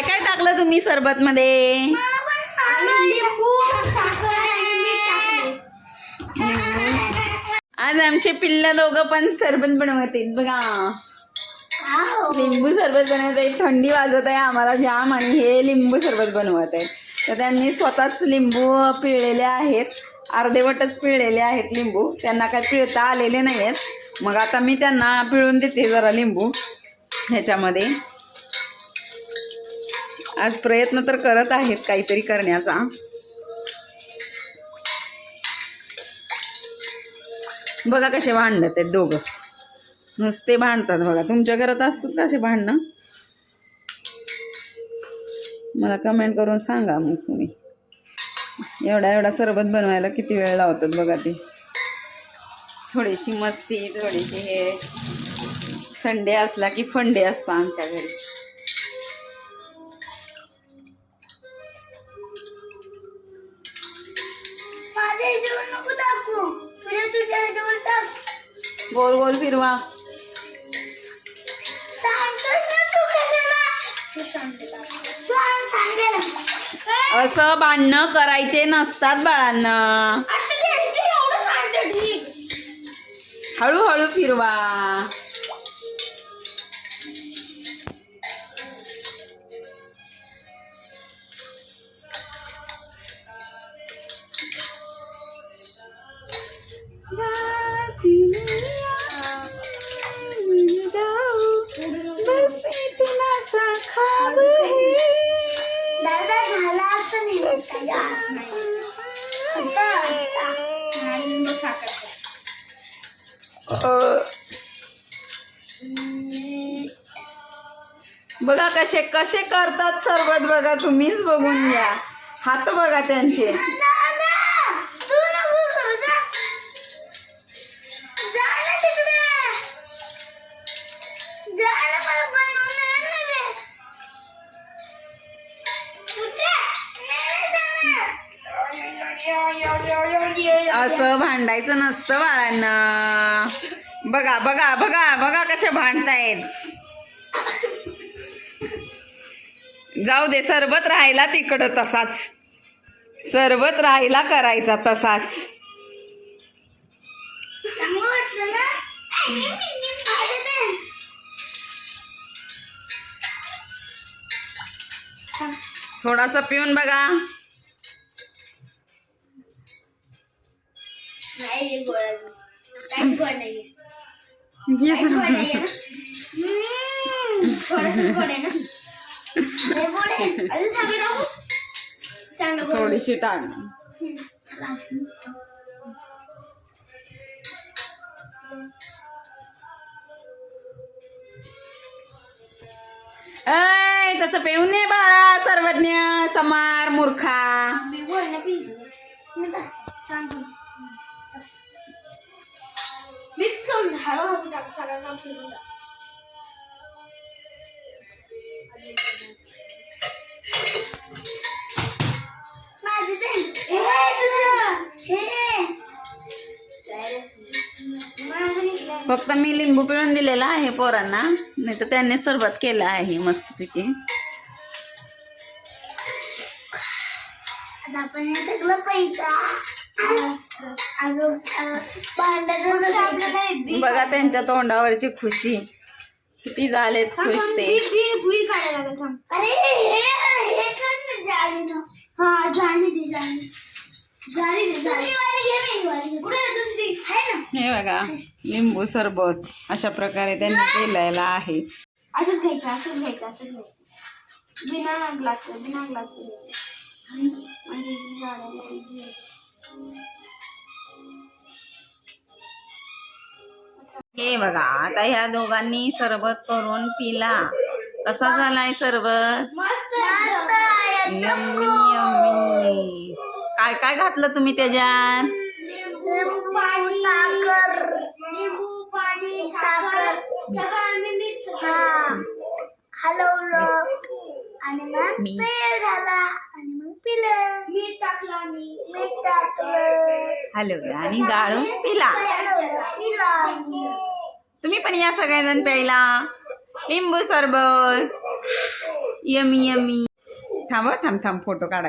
काय काय टाकलं तुम्ही सरबत मध्ये आज आमचे पिल्ल दोघं पण सरबत बनवत आहेत बघा. लिंबू सरबत बनवत आहेत. थंडी वाजत आहे. आम्हाला जाम आणि हे लिंबू सरबत बनवत आहेत. तर त्यांनी स्वतःच लिंबू पिळलेले आहेत. अर्धेवटच पिळलेले आहेत लिंबू. त्यांना काय पिळता आलेले नाही आहेत मग आता मी त्यांना पिळून देते जरा लिंबू ह्याच्यामध्ये. आज प्रयत्न तर करत आहेत काहीतरी करण्याचा. बघा कसे भांडत आहेत दोघं. नुसते भांडतात बघा. तुमच्या घरात असतात कसे भांडणं? मला कमेंट करून सांगा मग तुम्ही. एवढा एवढा सरबत बनवायला किती वेळ लावतात बघा ते. थोडीशी मस्ती थोडीशी हे. संडे असला की फंडे असतो आमच्या घरी. गोल गोल फिरवा. असं बांधणं करायचे नसतात बाळांना. हळूहळू फिरवा. Bye झाला असं नाही त्याच्या हात नाही. आता आता. आणि लिंबू साखर द्या. बघा कसे कसे करतात सरबत बघा तुम्हीच बघून घ्या. हात बघा त्यांचे. असं भांडायचं नसतं बाळांना. बघा बघा बघा बघा कशा भांडतायत. जाऊ दे सरबत राहिला तिकडं तसाच. सरबत राहिला करायचा तसाच. थोडासा पिऊन बघा. नाही जे गोड आहे. काहीच गोड नाहीये. काहीच गोड नाहीये ना? हम्म, थोडंसंच गोड आहे ना? लय गोड आहे. अजून सांगू नको? सांग ना गोड. थोडीशी टाक चला. ऐ तसं पिऊन नये बाळा सर्वज्ञ समार मूर्खा मी गोड. मी हळूहळू टाक सगळ्यांना फिरून टाक. हे हे. फक्त मी लिंबू पिळून दिलेला आहे पोरांना नाही तर त्यांनी सरबत केलं आहे मस्तपैकी आता आपण हे सगळं पैसा बघा त्यांच्या तोंडावरची खुशी. किती झालेत खुश ते. भुई काढायला लागेल थांब. अरे हे हे हा दे हे बघा लिंबू सरबत अशा प्रकारे त्यांनी केलेला आहे. असंच घ्यायचं असंच घ्यायचं असंच घ्यायचं. बिना बिना हे बघा आता ह्या दोघांनी सरबत करून पिला. कसा झालाय सरबत? मस्त यम्मी यम्मी. काय काय घातलं तुम्ही त्याच्यात? लिंबू पाणी साखर. लिंबू पाणी साखर. सगळं आम्ही मिक्स हलवलं. आणि मग झाला आणि मग पिलं मीठ टाकलं आणि मीठ टाकलं हलवलं आणि गाळून पिला. तुम्ही पण या सगळेजण प्यायला. लिंबू सरबत. Yummy yummy. थांब थांब थांब फोटो काढा.